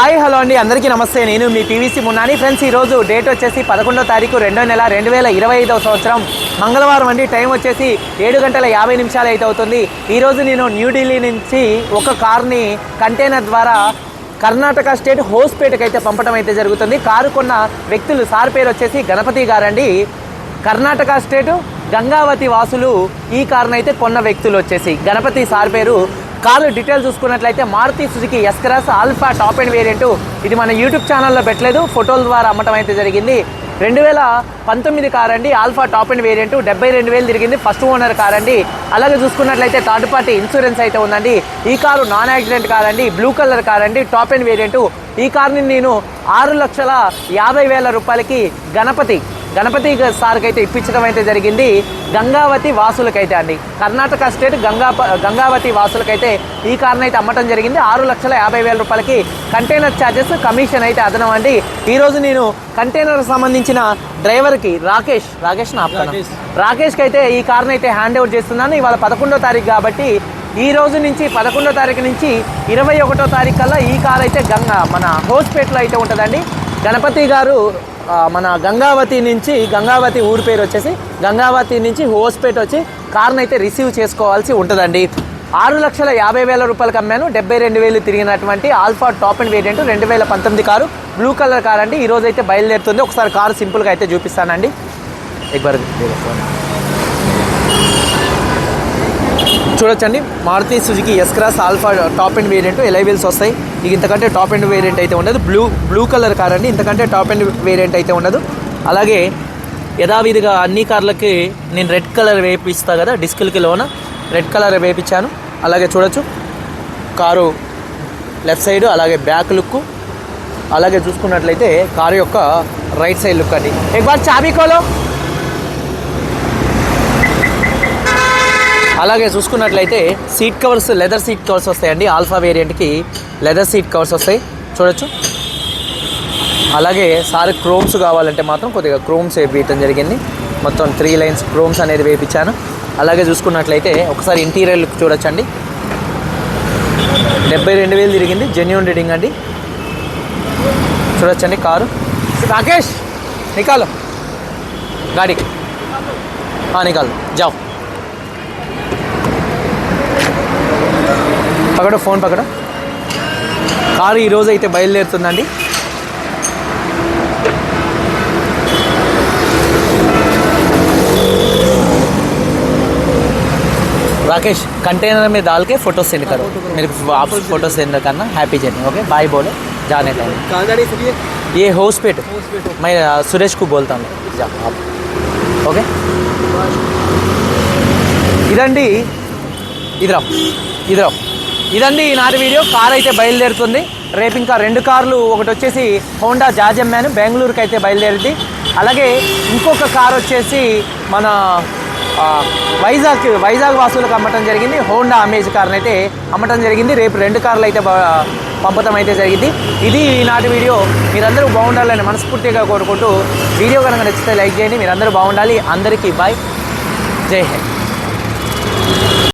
Hi hello అండి. అందరికీ నమస్తే. నేను మీ పీవీసీ మున్నాని. ఫ్రెండ్స్ ఈరోజు డేట్ వచ్చేసి పదకొండో తారీఖు రెండో నెల రెండు వేల ఇరవై ఐదవ సంవత్సరం. మంగళవారం అండి. టైం వచ్చేసి ఏడు గంటల యాభై నిమిషాలు అయితే అవుతుంది. ఈరోజు నేను న్యూఢిల్లీ నుంచి ఒక కార్ని కంటైనర్ ద్వారా కర్ణాటక స్టేట్ హోస్పేటకి అయితే పంపడం అయితే జరుగుతుంది. కారు కొన్న వ్యక్తులు సార్ పేరు వచ్చేసి గణపతి గారండి. కర్ణాటక స్టేటు గంగావతి వాసులు ఈ కారును అయితే కొన్న వ్యక్తులు వచ్చేసి. గణపతి సార్ పేరు. కారు డీటెయిల్ చూసుకున్నట్లయితే Maruti Suzuki S Cross alpha top and variant ఇది మన యూట్యూబ్ ఛానల్లో పెట్టలేదు. ఫోటోల ద్వారా అమ్మటం అయితే జరిగింది. రెండు వేల పంతొమ్మిది కార్ అండి ఆల్ఫా టాప్ అండ్ వేరియంట్ డెబ్బై రెండు వేలు తిరిగింది. ఫస్ట్ ఓనర్ కార్ అండి అలాగే చూసుకున్నట్లయితే థర్డ్ పార్టీ ఇన్సూరెన్స్ అయితే ఉందండి. ఈ కారు నాన్ యాక్సిడెంట్ కార్ అండి బ్లూ కలర్ కార్ అండి టాప్ అండ్ వేరియంట్ ఈ కార్ని నేను ఆరు లక్షల యాభై వేల రూపాయలకి గణపతి గణపతి సార్కి అయితే ఇప్పించడం అయితే జరిగింది. గంగావతి వాసులకైతే అండి. కర్ణాటక స్టేట్ గంగా గంగావతి వాసులకైతే ఈ కార్ని అయితే అమ్మటం జరిగింది. ఆరు లక్షల యాభై వేల రూపాయలకి కంటైనర్ ఛార్జెస్ కమిషన్ అయితే అదనం అండి. ఈరోజు నేను కంటైనర్ సంబంధించిన డ్రైవర్కి రాకేష్ రాకేష్ నా రాకేష్. రాకేష్కి అయితే ఈ కార్ని అయితే హ్యాండ్ ఓవర్ చేస్తున్నాను. ఇవాళ పదకొండో తారీఖు కాబట్టి ఈ రోజు నుంచి పదకొండో తారీఖు నుంచి ఇరవై ఒకటో తారీఖు కల్లా ఈ కార్ అయితే గంగా మన హోస్పేట్లో అయితే ఉంటుందండి. గణపతి గారు మన గంగావతి నుంచి గంగావతి ఊరి పేరు వచ్చేసి గంగావతి నుంచి హోస్పేట్ వచ్చి కార్ని అయితే రిసీవ్ చేసుకోవాల్సి ఉంటుందండి. ఆరు లక్షల యాభై వేల రూపాయలకు అమ్మాను డెబ్బై రెండు వేలు తిరిగినటువంటి ఆల్ఫా టాప్ అండ్ వేరియంట్ రెండు వేల పంతొమ్మిది కారు బ్లూ కలర్ కార్ అండి. ఈ రోజు అయితే బయలుదేరుతుంది. ఒకసారి కారు సింపుల్గా అయితే చూపిస్తానండి. ఎక్బర్ చూడొచ్చండి. Maruti Suzuki S Cross alpha top and variant alloy wheels వస్తాయి. ఇక ఇంతకంటే టాప్ అండ్ వేరియంట్ అయితే ఉండదు. బ్లూ బ్లూ కలర్ కార్ అండి. ఇంతకంటే టాప్ అండ్ వేరియంట్ అయితే ఉండదు. అలాగే యథావిధిగా అన్ని కార్లకి నేను రెడ్ కలర్ వేపిస్తా కదా డిస్కులకి లోన రెడ్ కలర్ వేపించాను అలాగే చూడొచ్చు. కారు లెఫ్ట్ సైడ్ అలాగే బ్యాక్ లుక్ అలాగే చూసుకున్నట్లయితే కారు యొక్క రైట్ సైడ్ లుక్ అండి. ఎక్ బార్ చాబీ కోలో. అలాగే చూసుకున్నట్లయితే seat covers leather seat covers వస్తాయండి. ఆల్ఫా వేరియంట్కి లెదర్ సీట్ కవర్స్ వస్తాయి. చూడొచ్చు. అలాగే సార్ క్రోమ్స్ కావాలంటే మాత్రం కొద్దిగా క్రోమ్స్ వేపించడం జరిగింది. మొత్తం త్రీ లైన్స్ క్రోమ్స్ అనేది వేయించాను అలాగే చూసుకున్నట్లయితే ఒకసారి ఇంటీరియర్ లుక్ చూడొచ్చండి. డెబ్బై రెండు వేలు తిరిగింది. జెన్యున్ రీడింగ్ అండి. చూడొచ్చండి కారు. రాకేష్ నికాలో. గాడి. నికాలు. జావ్. పకడ ఫోన్ పకడ కారు ఈరోజు అయితే బయలుదేరుతుందండి राकेश कंटेनर में डाल के फोटो सेंड करो मेरे को आप फोटो सेंड करना हैप्पी जर्नी ओके बाय बोलो जाने टाइम कहाँ जा रही है सर ये ये होस्पेट हॉस्पिटल मैं अ, सुरेश को बोलता हूँ जाओ आप ఓకే ఇదండి ఇదిరా ఇదిరా ఇదండి ఈనాటి వీడియో. కార్ అయితే బయలుదేరుతుంది. రేపు ఇంకా రెండు కార్లు ఒకటి వచ్చేసి హోండా జాజ్ మ్యాన్ బెంగళూరుకి అయితే బయలుదేరింది. అలాగే ఇంకొక కార్ వచ్చేసి మన వైజాగ్ వైజాగ్ వాసులకు అమ్మటం జరిగింది. హోండా అమేజ్ కార్ని అయితే అమ్మటం జరిగింది. రేపు రెండు కార్లు అయితే పంపటం అయితే జరిగింది. ఇది ఈనాటి వీడియో. మీరందరూ బాగుండాలని మనస్ఫూర్తిగా కోరుకుంటూ వీడియో కనుక నచ్చితే లైక్ చేయండి. మీరందరూ బాగుండాలి. అందరికీ బాయ్. జై హింద్.